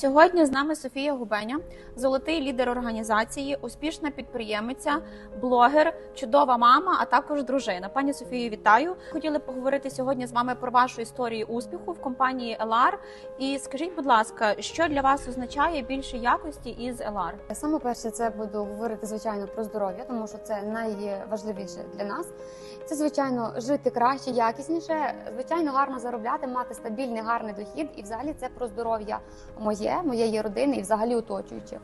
Сьогодні з нами Софія Губеня, золотий лідер організації, успішна підприємиця, блогер, чудова мама, а також дружина. Пані Софію, вітаю! Хотіли поговорити сьогодні з вами про вашу історію успіху в компанії Елар. І скажіть, будь ласка, що для вас означає більше якості із Елар? Саме перше, це буду говорити звичайно про здоров'я, тому що це найважливіше для нас. Це звичайно жити краще, якісніше, звичайно, гарно заробляти, мати стабільний гарний дохід, і взагалі це про здоров'я моє, моєї родини і взагалі оточуючих.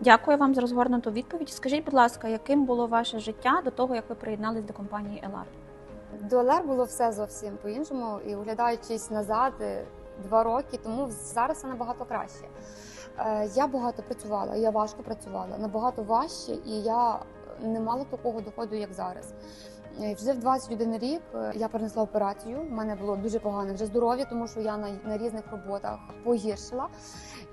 Дякую вам за розгорнуту відповідь. Скажіть, будь ласка, яким було ваше життя до того, як ви приєднались до компанії Елар? До ЛР було все зовсім по-іншому, і оглядаючись назад е, два роки, тому зараз це набагато краще. Е, Я багато працювала, я важко працювала, набагато важче, і я не мала такого доходу, як зараз. Е, Вже в 21 рік е, я перенесла операцію. У мене було дуже погане вже здоров'я, тому що я на, на різних роботах погіршила.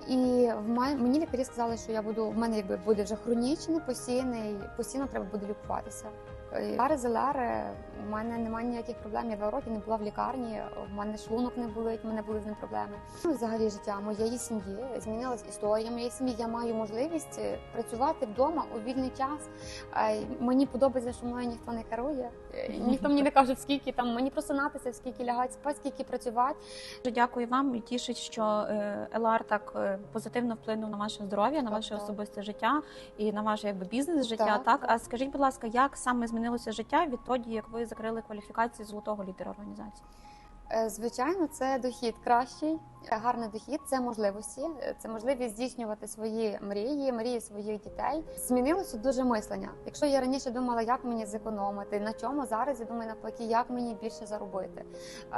І в мене мені лікарі сказали, що я буду в мене якби буде вже хронічний, постійний, постійно треба буде лікуватися. Е, Зараз ЛР, у мене немає ніяких проблем. Я два роки не була в лікарні. В мене шлунок не болить, в мене були з ним проблеми. Ну, взагалі життя моєї сім'ї змінилась історія моєї сім'ї. Я маю можливість е, працювати вдома у вільний час. Е, Мені подобається, що мною ніхто не керує. Е, Ніхто мені не каже, скільки там мені просинатися, скільки лягати спати, скільки працювати. Дякую вам і тішить, що е, Елар так е, позитивно вплинув на ваше здоров'я, на ваше так. особисте життя і на ваше якби бізнес життя. Так, Так, а скажіть, будь ласка, як саме змінилося життя відтоді, як ви закрили кваліфікацію золотого лідера організації? Е, Звичайно, це дохід кращий, е, гарний дохід, це можливості, е, це можливість здійснювати свої мрії, мрії своїх дітей. Змінилося дуже мислення. Якщо я раніше думала, як мені зекономити, на чому зараз я думаю навпаки, як мені більше заробити,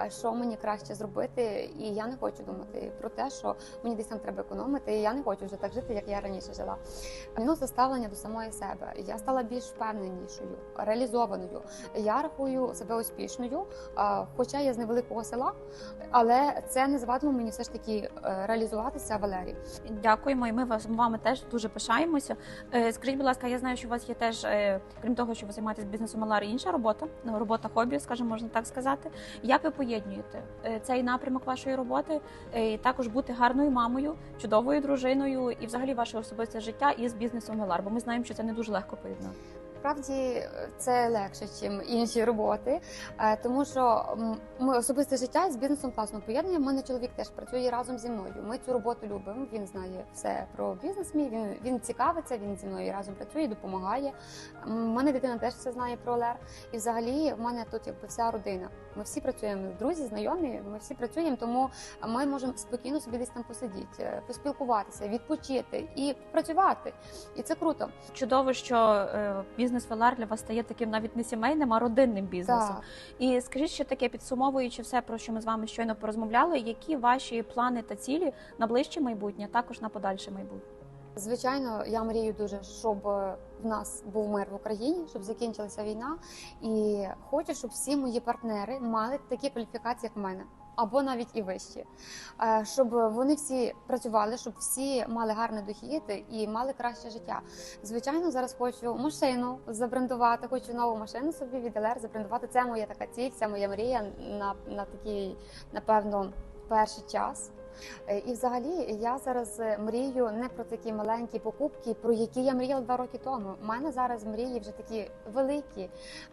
що мені краще зробити. І я не хочу думати про те, що мені десь там треба економити. І я не хочу вже так жити, як я раніше жила. Змінилося ставлення до самої себе. Я стала більш впевненішою, реалізованою. Я рахую себе успішною, хоча я з невеликого села, але це не завадило мені все ж таки е, реалізуватися в Валерії. Дякуємо, і ми вас вами теж дуже пишаємося. Е, Скажіть, будь ласка, я знаю, що у вас є теж, е, крім того, що ви займаєтесь бізнесом Елар, інша робота, ну, робота хобі, скажімо, можна так сказати. Як ви поєднуєте цей напрямок вашої роботи, і також бути гарною мамою, чудовою дружиною і взагалі ваше особисте життя із бізнесом Елар? Бо ми знаємо, що це не дуже легко поєднати. Справді е, це легше, ніж інші роботи, е, тому що ми особисте життя з бізнесом класно поєднує. У мене чоловік теж працює разом зі мною. Ми цю роботу любимо. Він знає все про бізнес. Мій він, він цікавиться. Він зі мною разом працює, допомагає. У мене дитина теж все знає про ЛЕР. І взагалі в мене тут якби вся родина. Ми всі працюємо, друзі, знайомі. Ми всі працюємо, тому ми можемо спокійно собі десь там посидіти, е, поспілкуватися, відпочити і працювати. І це круто. Чудово, що е, бізнес Велар для вас стає таким навіть не сімейним, а родинним бізнесом. Так. І скажіть, що таке підсумовуючи все, про що ми з вами щойно порозмовляли, які ваші плани та цілі на ближче майбутнє, також на подальше майбутнє? Звичайно, я мрію дуже, щоб е, в нас був мир в Україні, щоб закінчилася війна. І хочу, щоб всі мої партнери мали такі кваліфікації, як в мене, або навіть і вищі. Е, Щоб вони всі працювали, щоб всі мали гарний дохід і мали краще життя. Звичайно, зараз хочу машину забрендувати, хочу нову машину собі від ЛР забрендувати. Це моя така ціль, це моя мрія на, на такий, напевно, перший час. Е, І взагалі я зараз е, мрію не про такі маленькі покупки, про які я мріяла два роки тому. У мене зараз мрії вже такі великі,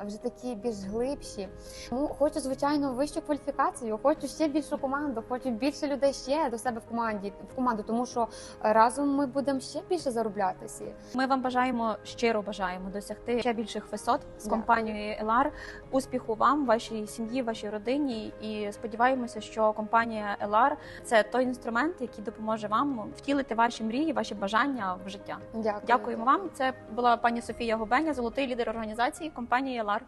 вже такі більш глибші. Тому хочу, звичайно, вищу кваліфікацію, хочу ще більшу команду, хочу більше людей ще до себе в команді в команду, тому що разом ми будемо ще більше заробляти всі. Ми вам бажаємо щиро бажаємо досягти ще більших висот з компанією Елар. Успіху вам, вашій сім'ї, вашій родині. І сподіваємося, що компанія Елар це той інструмент, який допоможе вам втілити ваші мрії, ваші бажання в життя. Дякую. Дякуємо вам. Це була пані Софія Губеня, золотий лідер організації компанії Елар.